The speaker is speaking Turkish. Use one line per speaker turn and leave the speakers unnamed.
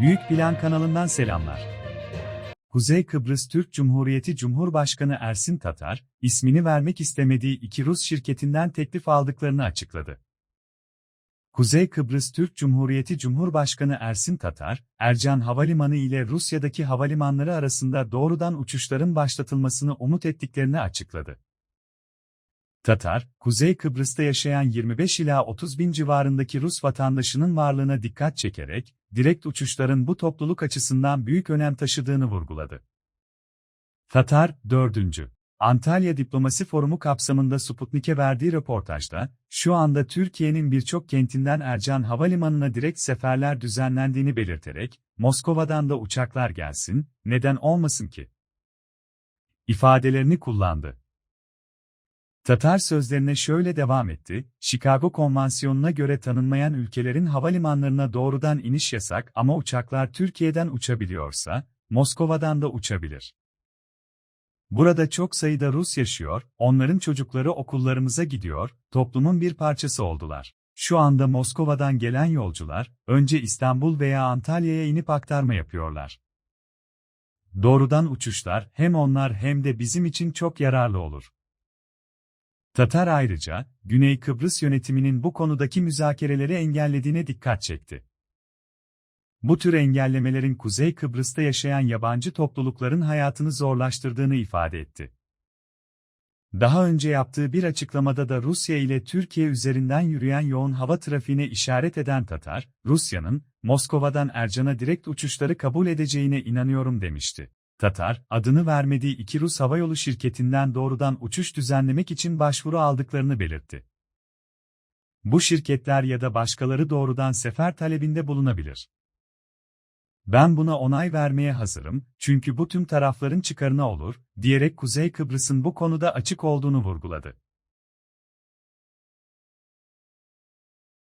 Büyük Plan kanalından selamlar. Kuzey Kıbrıs Türk Cumhuriyeti Cumhurbaşkanı Ersin Tatar, ismini vermek istemediği iki Rus şirketinden teklif aldıklarını açıkladı. Kuzey Kıbrıs Türk Cumhuriyeti Cumhurbaşkanı Ersin Tatar, Ercan Havalimanı ile Rusya'daki havalimanları arasında doğrudan uçuşların başlatılmasını umut ettiklerini açıkladı. Tatar, Kuzey Kıbrıs'ta yaşayan 25 ila 30 bin civarındaki Rus vatandaşının varlığına dikkat çekerek, direkt uçuşların bu topluluk açısından büyük önem taşıdığını vurguladı. Tatar, 4. Antalya Diplomasi Forumu kapsamında Sputnik'e verdiği röportajda, şu anda Türkiye'nin birçok kentinden Ercan Havalimanı'na direkt seferler düzenlendiğini belirterek, Moskova'dan da uçaklar gelsin, neden olmasın ki? ifadelerini kullandı. Tatar sözlerine şöyle devam etti, Chicago Konvansiyonu'na göre tanınmayan ülkelerin havalimanlarına doğrudan iniş yasak ama uçaklar Türkiye'den uçabiliyorsa, Moskova'dan da uçabilir. Burada çok sayıda Rus yaşıyor, onların çocukları okullarımıza gidiyor, toplumun bir parçası oldular. Şu anda Moskova'dan gelen yolcular, önce İstanbul veya Antalya'ya inip aktarma yapıyorlar. Doğrudan uçuşlar hem onlar hem de bizim için çok yararlı olur. Tatar ayrıca, Güney Kıbrıs yönetiminin bu konudaki müzakereleri engellediğine dikkat çekti. Bu tür engellemelerin Kuzey Kıbrıs'ta yaşayan yabancı toplulukların hayatını zorlaştırdığını ifade etti. Daha önce yaptığı bir açıklamada da Rusya ile Türkiye üzerinden yürüyen yoğun hava trafiğine işaret eden Tatar, Rusya'nın, Moskova'dan Ercan'a direkt uçuşları kabul edeceğine inanıyorum demişti. Tatar, adını vermediği iki Rus havayolu şirketinden doğrudan uçuş düzenlemek için başvuru aldıklarını belirtti. Bu şirketler ya da başkaları doğrudan sefer talebinde bulunabilir. Ben buna onay vermeye hazırım, çünkü bu tüm tarafların çıkarına olur, diyerek Kuzey Kıbrıs'ın bu konuda açık olduğunu vurguladı.